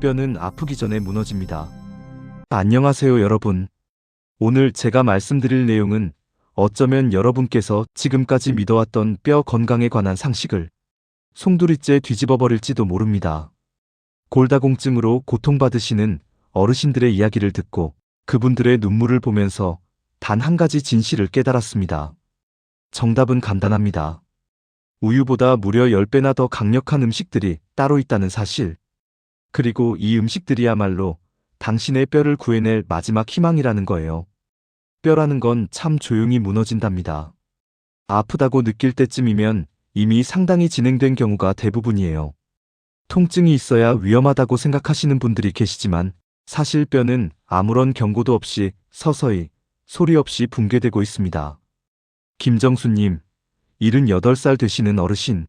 뼈는 아프기 전에 무너집니다. 안녕하세요, 여러분. 오늘 제가 말씀드릴 내용은 어쩌면 여러분께서 지금까지 믿어왔던 뼈 건강에 관한 상식을 송두리째 뒤집어 버릴지도 모릅니다. 골다공증으로 고통받으시는 어르신들의 이야기를 듣고 그분들의 눈물을 보면서 단 한 가지 진실을 깨달았습니다. 정답은 간단합니다. 우유보다 무려 10배나 더 강력한 음식들이 따로 있다는 사실. 그리고 이 음식들이야말로 당신의 뼈를 구해낼 마지막 희망이라는 거예요. 뼈라는 건 참 조용히 무너진답니다. 아프다고 느낄 때쯤이면 이미 상당히 진행된 경우가 대부분이에요. 통증이 있어야 위험하다고 생각하시는 분들이 계시지만 사실 뼈는 아무런 경고도 없이 서서히 소리 없이 붕괴되고 있습니다. 김정수님, 78살 되시는 어르신.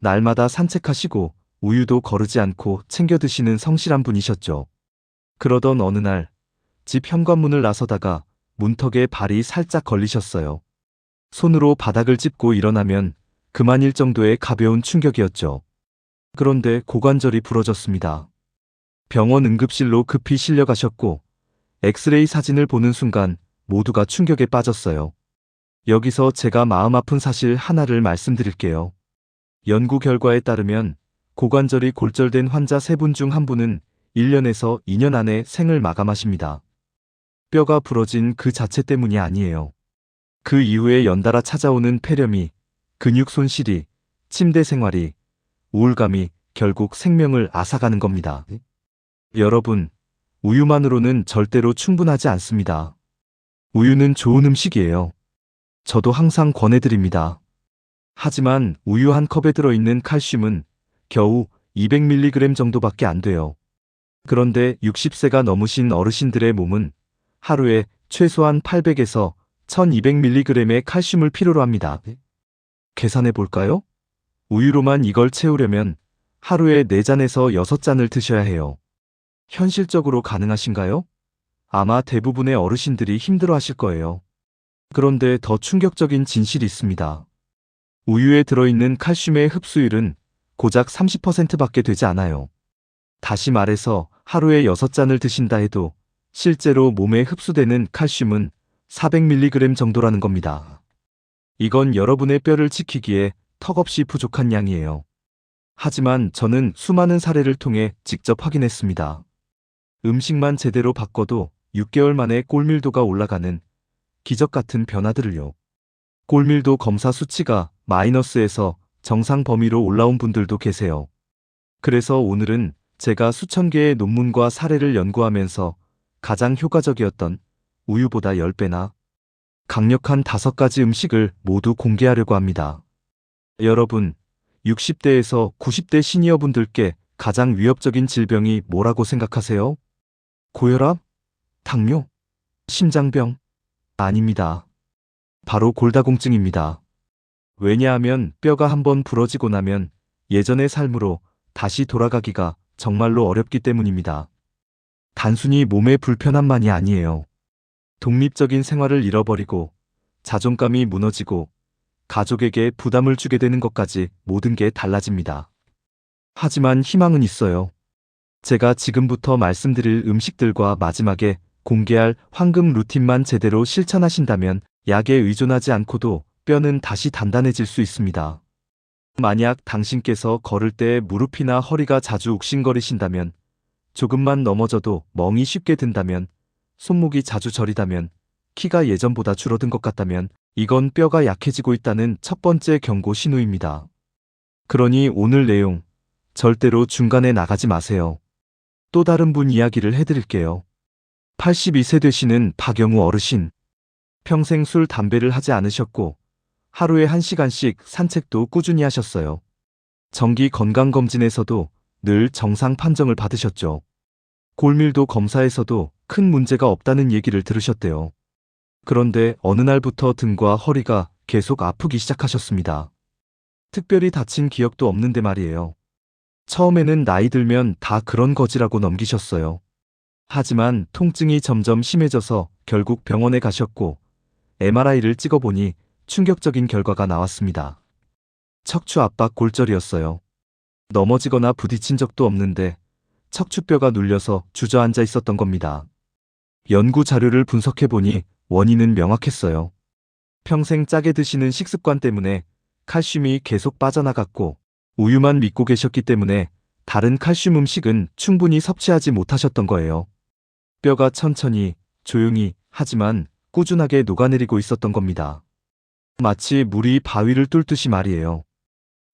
날마다 산책하시고 우유도 거르지 않고 챙겨 드시는 성실한 분이셨죠. 그러던 어느 날, 집 현관문을 나서다가 문턱에 발이 살짝 걸리셨어요. 손으로 바닥을 짚고 일어나면 그만일 정도의 가벼운 충격이었죠. 그런데 고관절이 부러졌습니다. 병원 응급실로 급히 실려가셨고, 엑스레이 사진을 보는 순간 모두가 충격에 빠졌어요. 여기서 제가 마음 아픈 사실 하나를 말씀드릴게요. 연구 결과에 따르면 고관절이 골절된 환자 3분 중 한 분은 1년에서 2년 안에 생을 마감하십니다. 뼈가 부러진 그 자체 때문이 아니에요. 그 이후에 연달아 찾아오는 폐렴이, 근육 손실이, 침대 생활이, 우울감이 결국 생명을 앗아가는 겁니다. 여러분, 우유만으로는 절대로 충분하지 않습니다. 우유는 좋은 음식이에요. 저도 항상 권해드립니다. 하지만 우유 한 컵에 들어있는 칼슘은 겨우 200mg 정도밖에 안 돼요. 그런데 60세가 넘으신 어르신들의 몸은 하루에 최소한 800에서 1200mg의 칼슘을 필요로 합니다. 계산해 볼까요? 우유로만 이걸 채우려면 하루에 4잔에서 6잔을 드셔야 해요. 현실적으로 가능하신가요? 아마 대부분의 어르신들이 힘들어 하실 거예요. 그런데 더 충격적인 진실이 있습니다. 우유에 들어있는 칼슘의 흡수율은 고작 30%밖에 되지 않아요. 다시 말해서 하루에 6잔을 드신다 해도 실제로 몸에 흡수되는 칼슘은 400mg 정도라는 겁니다. 이건 여러분의 뼈를 지키기에 턱없이 부족한 양이에요. 하지만 저는 수많은 사례를 통해 직접 확인했습니다. 음식만 제대로 바꿔도 6개월 만에 꼴밀도가 올라가는 기적 같은 변화들을요. 꼴밀도 검사 수치가 마이너스에서 정상 범위로 올라온 분들도 계세요. 그래서 오늘은 제가 수천 개의 논문과 사례를 연구하면서 가장 효과적이었던 우유보다 10배나 강력한 다섯 가지 음식을 모두 공개하려고 합니다. 여러분, 60대에서 90대 시니어분들께 가장 위협적인 질병이 뭐라고 생각하세요? 고혈압? 당뇨? 심장병? 아닙니다. 바로 골다공증입니다. 왜냐하면 뼈가 한번 부러지고 나면 예전의 삶으로 다시 돌아가기가 정말로 어렵기 때문입니다. 단순히 몸의 불편함만이 아니에요. 독립적인 생활을 잃어버리고 자존감이 무너지고 가족에게 부담을 주게 되는 것까지 모든 게 달라집니다. 하지만 희망은 있어요. 제가 지금부터 말씀드릴 음식들과 마지막에 공개할 황금 루틴만 제대로 실천하신다면 약에 의존하지 않고도 뼈는 다시 단단해질 수 있습니다. 만약 당신께서 걸을 때 무릎이나 허리가 자주 욱신거리신다면, 조금만 넘어져도 멍이 쉽게 든다면, 손목이 자주 저리다면, 키가 예전보다 줄어든 것 같다면, 이건 뼈가 약해지고 있다는 첫 번째 경고 신호입니다. 그러니 오늘 내용, 절대로 중간에 나가지 마세요. 또 다른 분 이야기를 해드릴게요. 82세 되시는 박영우 어르신. 평생 술, 담배를 하지 않으셨고, 하루에 1시간씩 산책도 꾸준히 하셨어요. 정기 건강검진에서도 늘 정상 판정을 받으셨죠. 골밀도 검사에서도 큰 문제가 없다는 얘기를 들으셨대요. 그런데 어느 날부터 등과 허리가 계속 아프기 시작하셨습니다. 특별히 다친 기억도 없는데 말이에요. 처음에는 나이 들면 다 그런 거지라고 넘기셨어요. 하지만 통증이 점점 심해져서 결국 병원에 가셨고 MRI를 찍어보니 충격적인 결과가 나왔습니다. 척추 압박 골절이었어요. 넘어지거나 부딪힌 적도 없는데 척추뼈가 눌려서 주저앉아 있었던 겁니다. 연구 자료를 분석해 보니 원인은 명확했어요. 평생 짜게 드시는 식습관 때문에 칼슘이 계속 빠져나갔고 우유만 믿고 계셨기 때문에 다른 칼슘 음식은 충분히 섭취하지 못하셨던 거예요. 뼈가 천천히, 조용히, 하지만 꾸준하게 녹아내리고 있었던 겁니다. 마치 물이 바위를 뚫듯이 말이에요.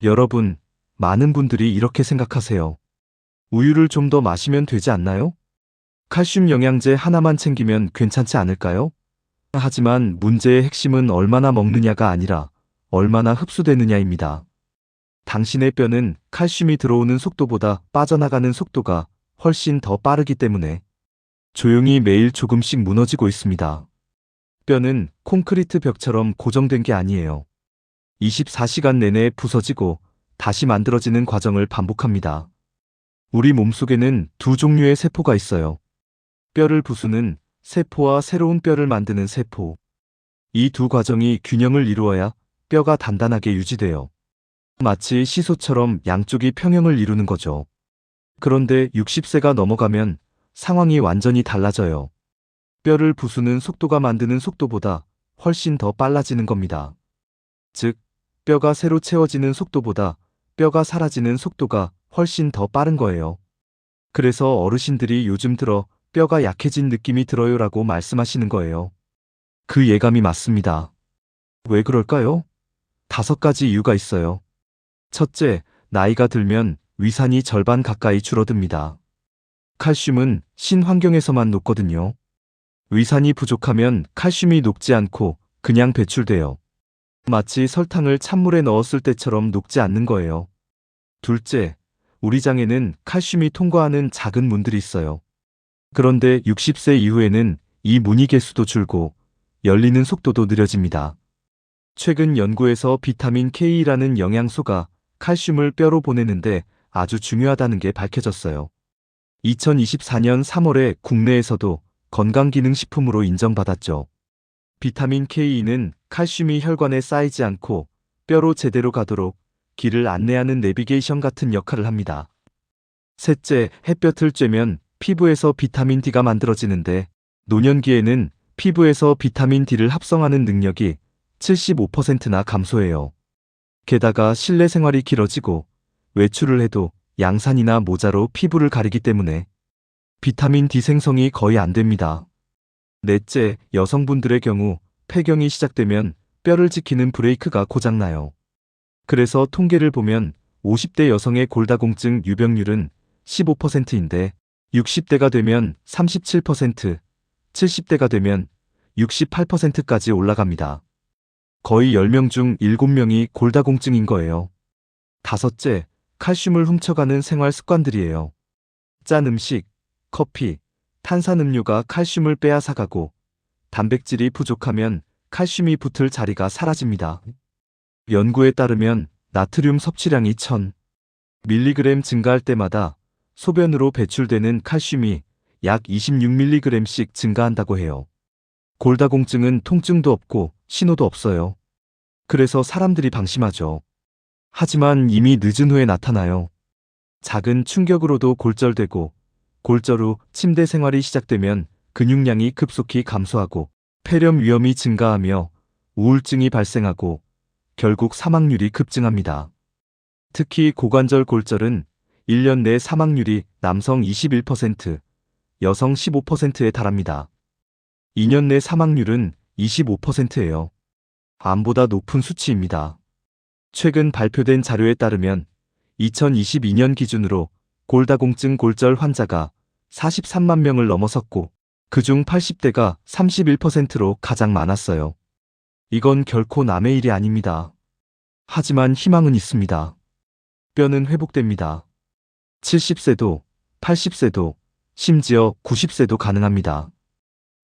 여러분, 많은 분들이 이렇게 생각하세요. 우유를 좀 더 마시면 되지 않나요? 칼슘 영양제 하나만 챙기면 괜찮지 않을까요? 하지만 문제의 핵심은 얼마나 먹느냐가 아니라 얼마나 흡수되느냐입니다. 당신의 뼈는 칼슘이 들어오는 속도보다 빠져나가는 속도가 훨씬 더 빠르기 때문에 조용히 매일 조금씩 무너지고 있습니다. 뼈는 콘크리트 벽처럼 고정된 게 아니에요. 24시간 내내 부서지고 다시 만들어지는 과정을 반복합니다. 우리 몸속에는 두 종류의 세포가 있어요. 뼈를 부수는 세포와 새로운 뼈를 만드는 세포. 이 두 과정이 균형을 이루어야 뼈가 단단하게 유지돼요. 마치 시소처럼 양쪽이 평형을 이루는 거죠. 그런데 60세가 넘어가면 상황이 완전히 달라져요. 뼈를 부수는 속도가 만드는 속도보다 훨씬 더 빨라지는 겁니다. 즉, 뼈가 새로 채워지는 속도보다 뼈가 사라지는 속도가 훨씬 더 빠른 거예요. 그래서 어르신들이 요즘 들어 뼈가 약해진 느낌이 들어요라고 말씀하시는 거예요. 그 예감이 맞습니다. 왜 그럴까요? 다섯 가지 이유가 있어요. 첫째, 나이가 들면 위산이 절반 가까이 줄어듭니다. 칼슘은 신환경에서만 녹거든요. 위산이 부족하면 칼슘이 녹지 않고 그냥 배출돼요. 마치 설탕을 찬물에 넣었을 때처럼 녹지 않는 거예요. 둘째, 우리 장에는 칼슘이 통과하는 작은 문들이 있어요. 그런데 60세 이후에는 이 문의 개수도 줄고 열리는 속도도 느려집니다. 최근 연구에서 비타민 K라는 영양소가 칼슘을 뼈로 보내는데 아주 중요하다는 게 밝혀졌어요. 2024년 3월에 국내에서도 건강기능식품으로 인정받았죠. 비타민 K는 칼슘이 혈관에 쌓이지 않고 뼈로 제대로 가도록 길을 안내하는 내비게이션 같은 역할을 합니다. 셋째, 햇볕을 쬐면 피부에서 비타민 D가 만들어지는데 노년기에는 피부에서 비타민 D를 합성하는 능력이 75%나 감소해요. 게다가 실내 생활이 길어지고 외출을 해도 양산이나 모자로 피부를 가리기 때문에 비타민 D 생성이 거의 안 됩니다. 넷째, 여성분들의 경우 폐경이 시작되면 뼈를 지키는 브레이크가 고장나요. 그래서 통계를 보면 50대 여성의 골다공증 유병률은 15%인데 60대가 되면 37%, 70대가 되면 68%까지 올라갑니다. 거의 10명 중 7명이 골다공증인 거예요. 다섯째, 칼슘을 훔쳐가는 생활 습관들이에요. 짠 음식, 커피, 탄산음료가 칼슘을 빼앗아가고 단백질이 부족하면 칼슘이 붙을 자리가 사라집니다. 연구에 따르면 나트륨 섭취량이 1000mg 증가할 때마다 소변으로 배출되는 칼슘이 약 26mg씩 증가한다고 해요. 골다공증은 통증도 없고 신호도 없어요. 그래서 사람들이 방심하죠. 하지만 이미 늦은 후에 나타나요. 작은 충격으로도 골절되고 골절 후 침대 생활이 시작되면 근육량이 급속히 감소하고 폐렴 위험이 증가하며 우울증이 발생하고 결국 사망률이 급증합니다. 특히 고관절 골절은 1년 내 사망률이 남성 21%, 여성 15%에 달합니다. 2년 내 사망률은 25%예요. 암보다 높은 수치입니다. 최근 발표된 자료에 따르면 2022년 기준으로 골다공증 골절 환자가 43만 명을 넘어섰고 그중 80대가 31%로 가장 많았어요. 이건 결코 남의 일이 아닙니다. 하지만 희망은 있습니다. 뼈는 회복됩니다. 70세도, 80세도, 심지어 90세도 가능합니다.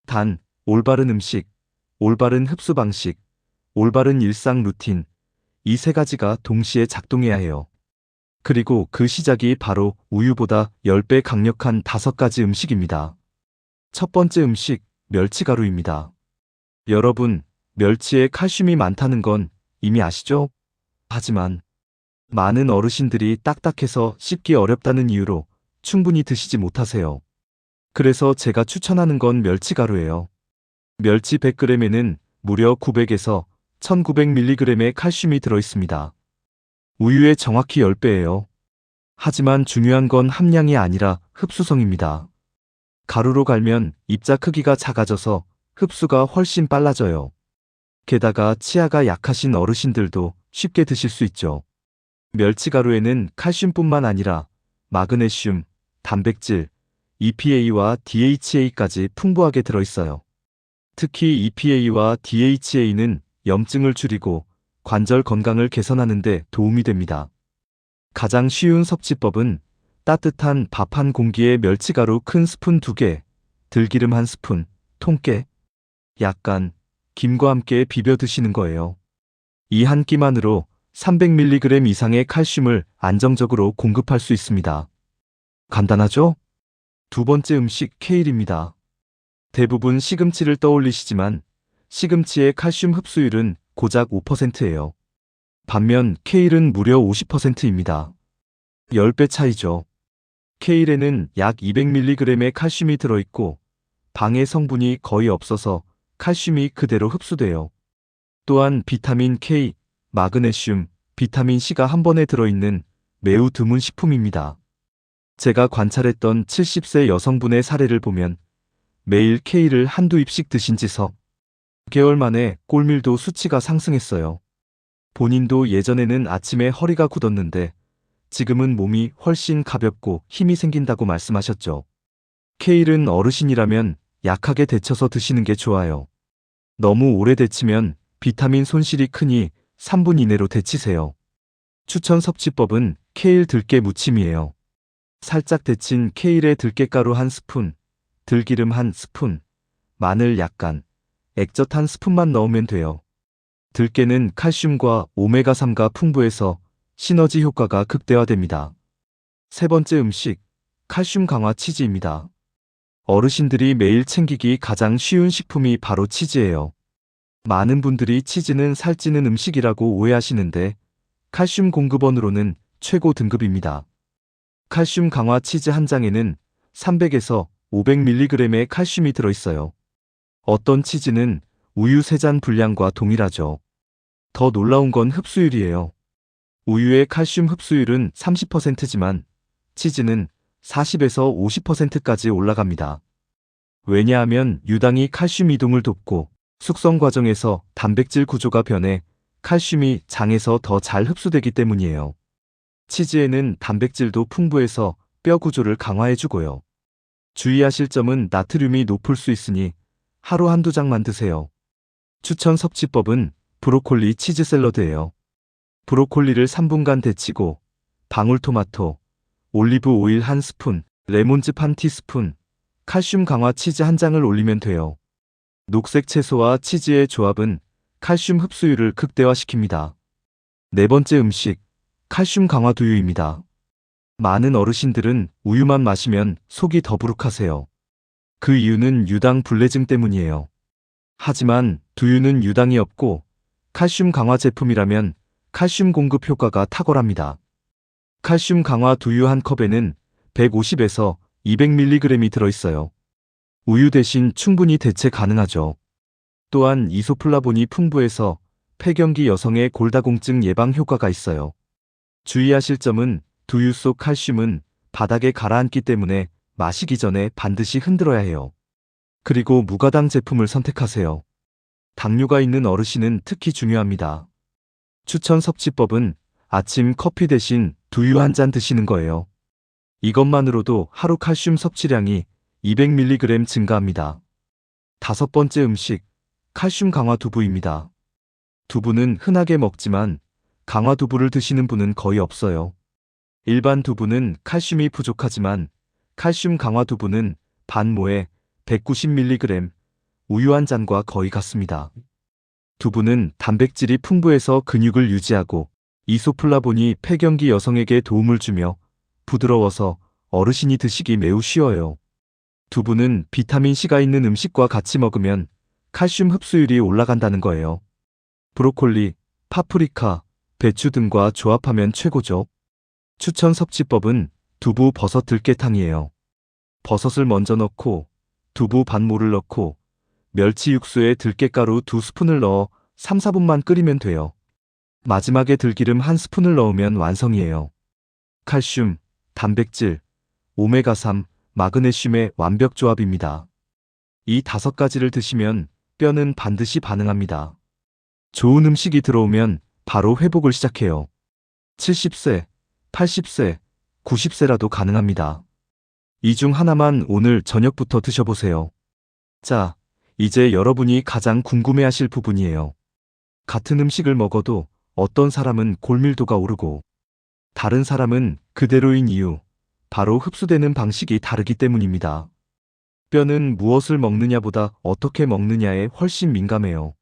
단, 올바른 음식, 올바른 흡수 방식, 올바른 일상 루틴, 이 세 가지가 동시에 작동해야 해요. 그리고 그 시작이 바로 우유보다 10배 강력한 다섯 가지 음식입니다. 첫 번째 음식, 멸치가루입니다. 여러분, 멸치에 칼슘이 많다는 건 이미 아시죠? 하지만 많은 어르신들이 딱딱해서 씹기 어렵다는 이유로 충분히 드시지 못하세요. 그래서 제가 추천하는 건 멸치가루예요. 멸치 100g에는 무려 900에서 1900mg의 칼슘이 들어있습니다. 우유의 정확히 10배예요. 하지만 중요한 건 함량이 아니라 흡수성입니다. 가루로 갈면 입자 크기가 작아져서 흡수가 훨씬 빨라져요. 게다가 치아가 약하신 어르신들도 쉽게 드실 수 있죠. 멸치가루에는 칼슘뿐만 아니라 마그네슘, 단백질, EPA와 DHA까지 풍부하게 들어있어요. 특히 EPA와 DHA는 염증을 줄이고 관절 건강을 개선하는 데 도움이 됩니다. 가장 쉬운 섭취법은 따뜻한 밥 한 공기에 멸치가루 큰 스푼 2개, 들기름 한 스푼, 통깨, 약간 김과 함께 비벼 드시는 거예요. 이 한 끼만으로 300mg 이상의 칼슘을 안정적으로 공급할 수 있습니다. 간단하죠? 두 번째 음식 케일입니다. 대부분 시금치를 떠올리시지만 시금치의 칼슘 흡수율은 고작 5%예요. 반면 케일은 무려 50%입니다. 10배 차이죠. 케일에는 약 200mg의 칼슘이 들어있고 방해 성분이 거의 없어서 칼슘이 그대로 흡수돼요. 또한 비타민 K, 마그네슘, 비타민 C가 한 번에 들어있는 매우 드문 식품입니다. 제가 관찰했던 70세 여성분의 사례를 보면 매일 K를 한두 입씩 드신 지석 9개월 만에 꼴밀도 수치가 상승했어요. 본인도 예전에는 아침에 허리가 굳었는데 지금은 몸이 훨씬 가볍고 힘이 생긴다고 말씀하셨죠. 케일은 어르신이라면 약하게 데쳐서 드시는 게 좋아요. 너무 오래 데치면 비타민 손실이 크니 3분 이내로 데치세요. 추천 섭취법은 케일 들깨 무침이에요. 살짝 데친 케일에 들깨가루 한 스푼, 들기름 한 스푼, 마늘 약간, 액젓 한 스푼만 넣으면 돼요. 들깨는 칼슘과 오메가3가 풍부해서 시너지 효과가 극대화됩니다. 세 번째 음식, 칼슘 강화 치즈입니다. 어르신들이 매일 챙기기 가장 쉬운 식품이 바로 치즈예요. 많은 분들이 치즈는 살찌는 음식이라고 오해하시는데 칼슘 공급원으로는 최고 등급입니다. 칼슘 강화 치즈 한 장에는 300에서 500mg의 칼슘이 들어있어요. 어떤 치즈는 우유 3잔 분량과 동일하죠. 더 놀라운 건 흡수율이에요. 우유의 칼슘 흡수율은 30%지만 치즈는 40에서 50%까지 올라갑니다. 왜냐하면 유당이 칼슘 이동을 돕고 숙성 과정에서 단백질 구조가 변해 칼슘이 장에서 더 잘 흡수되기 때문이에요. 치즈에는 단백질도 풍부해서 뼈 구조를 강화해주고요. 주의하실 점은 나트륨이 높을 수 있으니 하루 한두 장 만 드세요. 추천 섭취법은 브로콜리 치즈 샐러드예요. 브로콜리를 3분간 데치고 방울토마토, 올리브 오일 한 스푼, 레몬즙 한 티스푼, 칼슘 강화 치즈 한 장을 올리면 돼요. 녹색 채소와 치즈의 조합은 칼슘 흡수율을 극대화시킵니다. 네 번째 음식, 칼슘 강화 두유입니다. 많은 어르신들은 우유만 마시면 속이 더부룩하세요. 그 이유는 유당 불내증 때문이에요. 하지만 두유는 유당이 없고 칼슘 강화 제품이라면 칼슘 공급 효과가 탁월합니다. 칼슘 강화 두유 한 컵에는 150에서 200mg이 들어있어요. 우유 대신 충분히 대체 가능하죠. 또한 이소플라본이 풍부해서 폐경기 여성의 골다공증 예방 효과가 있어요. 주의하실 점은 두유 속 칼슘은 바닥에 가라앉기 때문에 마시기 전에 반드시 흔들어야 해요. 그리고 무가당 제품을 선택하세요. 당뇨가 있는 어르신은 특히 중요합니다. 추천 섭취법은 아침 커피 대신 두유 한 잔 드시는 거예요. 이것만으로도 하루 칼슘 섭취량이 200mg 증가합니다. 다섯 번째 음식, 칼슘 강화 두부입니다. 두부는 흔하게 먹지만 강화 두부를 드시는 분은 거의 없어요. 일반 두부는 칼슘이 부족하지만 칼슘 강화 두부는 반모에 190mg, 우유 한 잔과 거의 같습니다. 두부는 단백질이 풍부해서 근육을 유지하고 이소플라본이 폐경기 여성에게 도움을 주며 부드러워서 어르신이 드시기 매우 쉬워요. 두부는 비타민C가 있는 음식과 같이 먹으면 칼슘 흡수율이 올라간다는 거예요. 브로콜리, 파프리카, 배추 등과 조합하면 최고죠. 추천 섭취법은 두부 버섯 들깨탕이에요. 버섯을 먼저 넣고 두부 반모를 넣고 멸치 육수에 들깨가루 두 스푼을 넣어 3, 4분만 끓이면 돼요. 마지막에 들기름 한 스푼을 넣으면 완성이에요. 칼슘, 단백질, 오메가3, 마그네슘의 완벽 조합입니다. 이 다섯 가지를 드시면 뼈는 반드시 반응합니다. 좋은 음식이 들어오면 바로 회복을 시작해요. 70세, 80세, 90세라도 가능합니다. 이 중 하나만 오늘 저녁부터 드셔보세요. 자, 이제 여러분이 가장 궁금해하실 부분이에요. 같은 음식을 먹어도 어떤 사람은 골밀도가 오르고 다른 사람은 그대로인 이유, 바로 흡수되는 방식이 다르기 때문입니다. 뼈는 무엇을 먹느냐보다 어떻게 먹느냐에 훨씬 민감해요.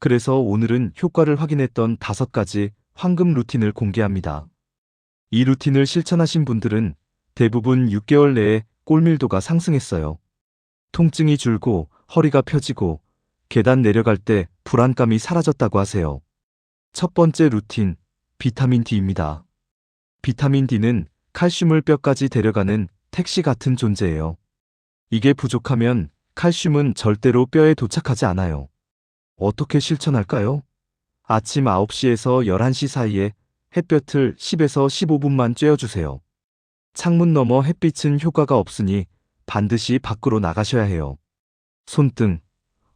그래서 오늘은 효과를 확인했던 다섯 가지 황금 루틴을 공개합니다. 이 루틴을 실천하신 분들은 대부분 6개월 내에 꼴밀도가 상승했어요. 통증이 줄고 허리가 펴지고 계단 내려갈 때 불안감이 사라졌다고 하세요. 첫 번째 루틴, 비타민 D입니다. 비타민 D는 칼슘을 뼈까지 데려가는 택시 같은 존재예요. 이게 부족하면 칼슘은 절대로 뼈에 도착하지 않아요. 어떻게 실천할까요? 아침 9시에서 11시 사이에 햇볕을 10에서 15분만 쬐어주세요. 창문 너머 햇빛은 효과가 없으니 반드시 밖으로 나가셔야 해요. 손등,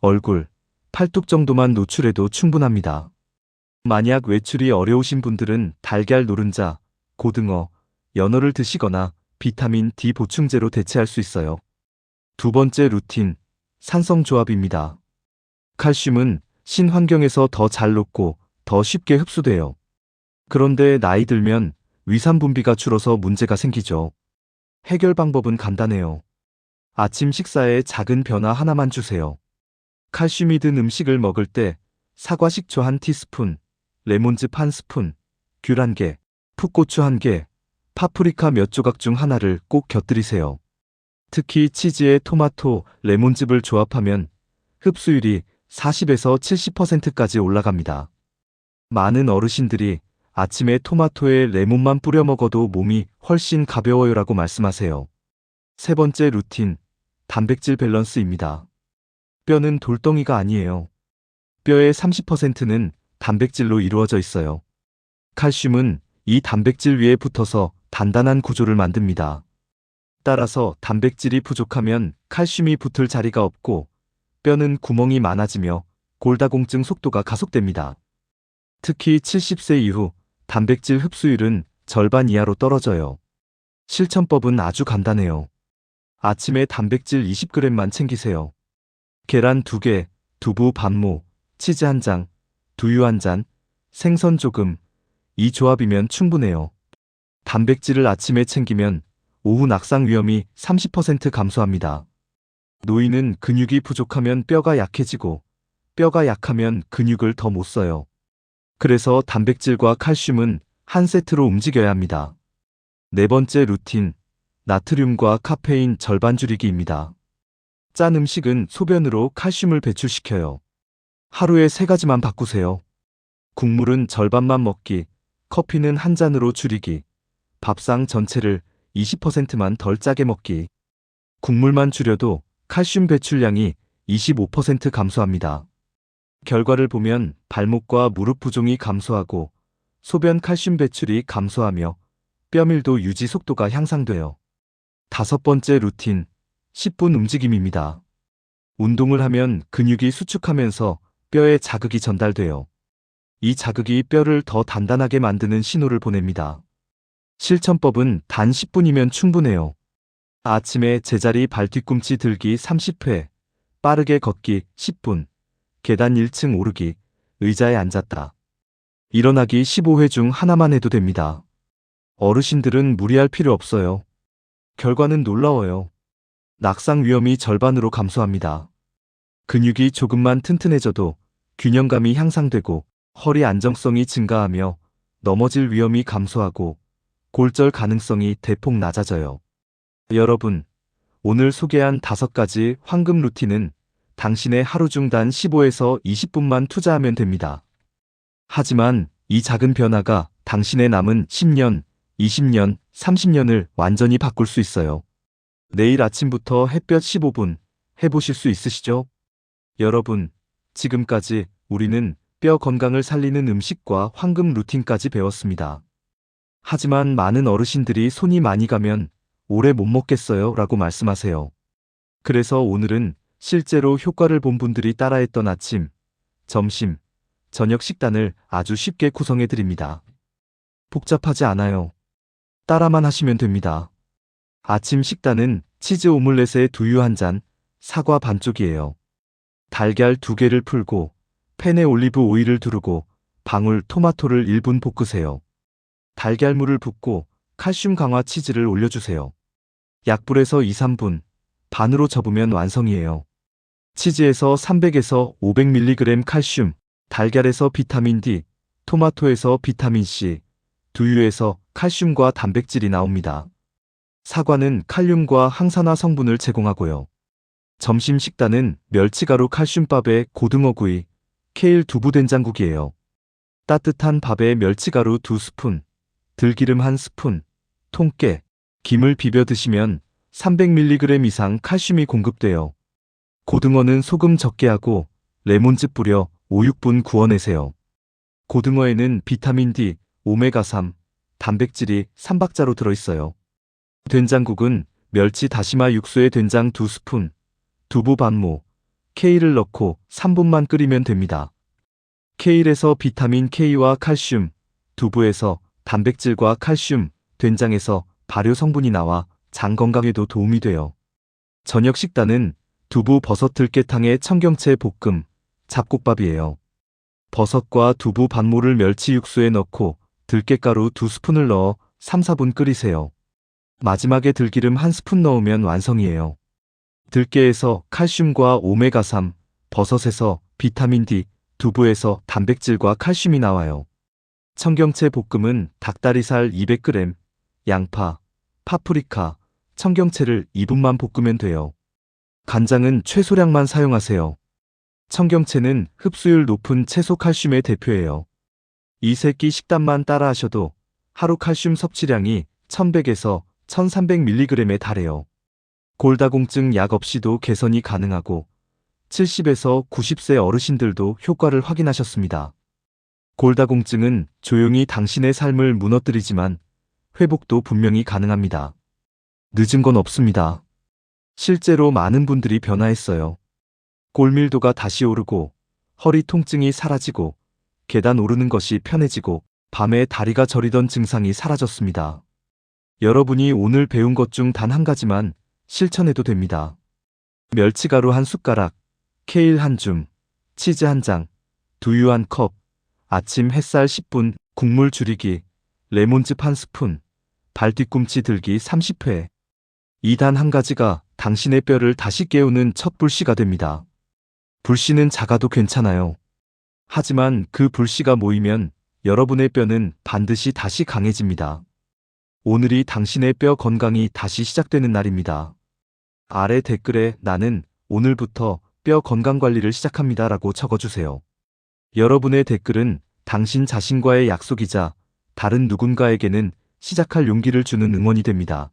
얼굴, 팔뚝 정도만 노출해도 충분합니다. 만약 외출이 어려우신 분들은 달걀 노른자, 고등어, 연어를 드시거나 비타민 D 보충제로 대체할 수 있어요. 두 번째 루틴, 산성 조합입니다. 칼슘은 신환경에서 더 잘 녹고 더 쉽게 흡수돼요. 그런데 나이 들면 위산 분비가 줄어서 문제가 생기죠. 해결 방법은 간단해요. 아침 식사에 작은 변화 하나만 주세요. 칼슘이 든 음식을 먹을 때 사과 식초 한 티스푼, 레몬즙 한 스푼, 귤 한 개, 풋고추 한 개, 파프리카 몇 조각 중 하나를 꼭 곁들이세요. 특히 치즈에 토마토, 레몬즙을 조합하면 흡수율이 40에서 70%까지 올라갑니다. 많은 어르신들이 아침에 토마토에 레몬만 뿌려 먹어도 몸이 훨씬 가벼워요라고 말씀하세요. 세 번째 루틴, 단백질 밸런스입니다. 뼈는 돌덩이가 아니에요. 뼈의 30%는 단백질로 이루어져 있어요. 칼슘은 이 단백질 위에 붙어서 단단한 구조를 만듭니다. 따라서 단백질이 부족하면 칼슘이 붙을 자리가 없고 뼈는 구멍이 많아지며 골다공증 속도가 가속됩니다. 특히 70세 이후 단백질 흡수율은 절반 이하로 떨어져요. 실천법은 아주 간단해요. 아침에 단백질 20g만 챙기세요. 계란 2개, 두부 반모, 치즈 한 장, 두유 한 잔, 생선 조금. 이 조합이면 충분해요. 단백질을 아침에 챙기면 오후 낙상 위험이 30% 감소합니다. 노인은 근육이 부족하면 뼈가 약해지고 뼈가 약하면 근육을 더 못 써요. 그래서 단백질과 칼슘은 한 세트로 움직여야 합니다. 네 번째 루틴, 나트륨과 카페인 절반 줄이기입니다. 짠 음식은 소변으로 칼슘을 배출시켜요. 하루에 세 가지만 바꾸세요. 국물은 절반만 먹기, 커피는 한 잔으로 줄이기, 밥상 전체를 20%만 덜 짜게 먹기. 국물만 줄여도 칼슘 배출량이 25% 감소합니다. 결과를 보면 발목과 무릎 부종이 감소하고 소변 칼슘 배출이 감소하며 뼈밀도 유지 속도가 향상돼요. 다섯 번째 루틴, 10분 움직임입니다. 운동을 하면 근육이 수축하면서 뼈에 자극이 전달돼요. 이 자극이 뼈를 더 단단하게 만드는 신호를 보냅니다. 실천법은 단 10분이면 충분해요. 아침에 제자리 발 뒤꿈치 들기 30회, 빠르게 걷기 10분, 계단 1층 오르기, 의자에 앉았다. 일어나기 15회 중 하나만 해도 됩니다. 어르신들은 무리할 필요 없어요. 결과는 놀라워요. 낙상 위험이 절반으로 감소합니다. 근육이 조금만 튼튼해져도 균형감이 향상되고 허리 안정성이 증가하며 넘어질 위험이 감소하고 골절 가능성이 대폭 낮아져요. 여러분, 오늘 소개한 다섯 가지 황금 루틴은 당신의 하루 중 단 15에서 20분만 투자하면 됩니다. 하지만 이 작은 변화가 당신의 남은 10년, 20년, 30년을 완전히 바꿀 수 있어요. 내일 아침부터 햇볕 15분 해보실 수 있으시죠? 여러분, 지금까지 우리는 뼈 건강을 살리는 음식과 황금 루틴까지 배웠습니다. 하지만 많은 어르신들이 손이 많이 가면 오래 못 먹겠어요 라고 말씀하세요. 그래서 오늘은 실제로 효과를 본 분들이 따라했던 아침, 점심, 저녁 식단을 아주 쉽게 구성해 드립니다. 복잡하지 않아요. 따라만 하시면 됩니다. 아침 식단은 치즈 오믈렛에 두유 한 잔, 사과 반쪽이에요. 달걀 두 개를 풀고 팬에 올리브 오일을 두르고 방울 토마토를 1분 볶으세요. 달걀물을 붓고 칼슘 강화 치즈를 올려주세요. 약불에서 2, 3분 반으로 접으면 완성이에요. 치즈에서 300에서 500mg 칼슘, 달걀에서 비타민 D, 토마토에서 비타민 C, 두유에서 칼슘과 단백질이 나옵니다. 사과는 칼륨과 항산화 성분을 제공하고요. 점심 식단은 멸치가루 칼슘밥에 고등어구이, 케일 두부 된장국이에요. 따뜻한 밥에 멸치가루 2스푼, 들기름 1스푼, 통깨, 김을 비벼 드시면 300mg 이상 칼슘이 공급돼요. 고등어는 소금 적게 하고 레몬즙 뿌려 5, 6분 구워내세요. 고등어에는 비타민 D, 오메가3, 단백질이 3박자로 들어있어요. 된장국은 멸치 다시마 육수에 된장 2스푼, 두부 반모, 케일을 넣고 3분만 끓이면 됩니다. 케일에서 비타민 K와 칼슘, 두부에서 단백질과 칼슘, 된장에서 발효 성분이 나와 장 건강에도 도움이 돼요. 저녁 식단은 두부 버섯 들깨탕에 청경채 볶음, 잡곡밥이에요. 버섯과 두부 반모를 멸치 육수에 넣고 들깨가루 2스푼을 넣어 3, 4분 끓이세요. 마지막에 들기름 1스푼 넣으면 완성이에요. 들깨에서 칼슘과 오메가3, 버섯에서 비타민 D, 두부에서 단백질과 칼슘이 나와요. 청경채 볶음은 닭다리살 200g, 양파, 파프리카, 청경채를 2분만 볶으면 돼요. 간장은 최소량만 사용하세요. 청경채는 흡수율 높은 채소 칼슘의 대표예요. 이 새끼 식단만 따라 하셔도 하루 칼슘 섭취량이 1100에서 1300mg에 달해요. 골다공증 약 없이도 개선이 가능하고 70에서 90세 어르신들도 효과를 확인하셨습니다. 골다공증은 조용히 당신의 삶을 무너뜨리지만 회복도 분명히 가능합니다. 늦은 건 없습니다. 실제로 많은 분들이 변화했어요. 골밀도가 다시 오르고 허리 통증이 사라지고 계단 오르는 것이 편해지고 밤에 다리가 저리던 증상이 사라졌습니다. 여러분이 오늘 배운 것 중 단 한 가지만 실천해도 됩니다. 멸치가루 한 숟가락, 케일 한 줌, 치즈 한 장, 두유 한 컵, 아침 햇살 10분, 국물 줄이기, 레몬즙 한 스푼, 발뒤꿈치 들기 30회. 이 단 한 가지가 당신의 뼈를 다시 깨우는 첫 불씨가 됩니다. 불씨는 작아도 괜찮아요. 하지만 그 불씨가 모이면 여러분의 뼈는 반드시 다시 강해집니다. 오늘이 당신의 뼈 건강이 다시 시작되는 날입니다. 아래 댓글에 나는 오늘부터 뼈 건강 관리를 시작합니다 라고 적어주세요. 여러분의 댓글은 당신 자신과의 약속이자 다른 누군가에게는 시작할 용기를 주는 응원이 됩니다.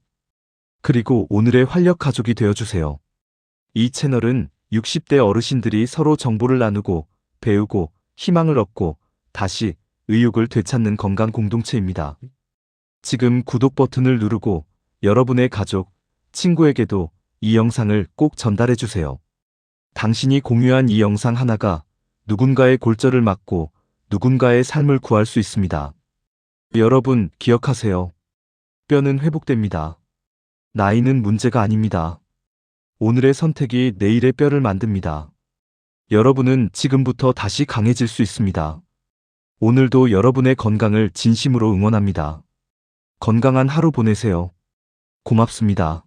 그리고 오늘의 활력 가족이 되어주세요. 이 채널은 60대 어르신들이 서로 정보를 나누고 배우고 희망을 얻고 다시 의욕을 되찾는 건강 공동체입니다. 지금 구독 버튼을 누르고 여러분의 가족, 친구에게도 이 영상을 꼭 전달해 주세요. 당신이 공유한 이 영상 하나가 누군가의 골절을 막고 누군가의 삶을 구할 수 있습니다. 여러분 기억하세요. 뼈는 회복됩니다. 나이는 문제가 아닙니다. 오늘의 선택이 내일의 뼈를 만듭니다. 여러분은 지금부터 다시 강해질 수 있습니다. 오늘도 여러분의 건강을 진심으로 응원합니다. 건강한 하루 보내세요. 고맙습니다.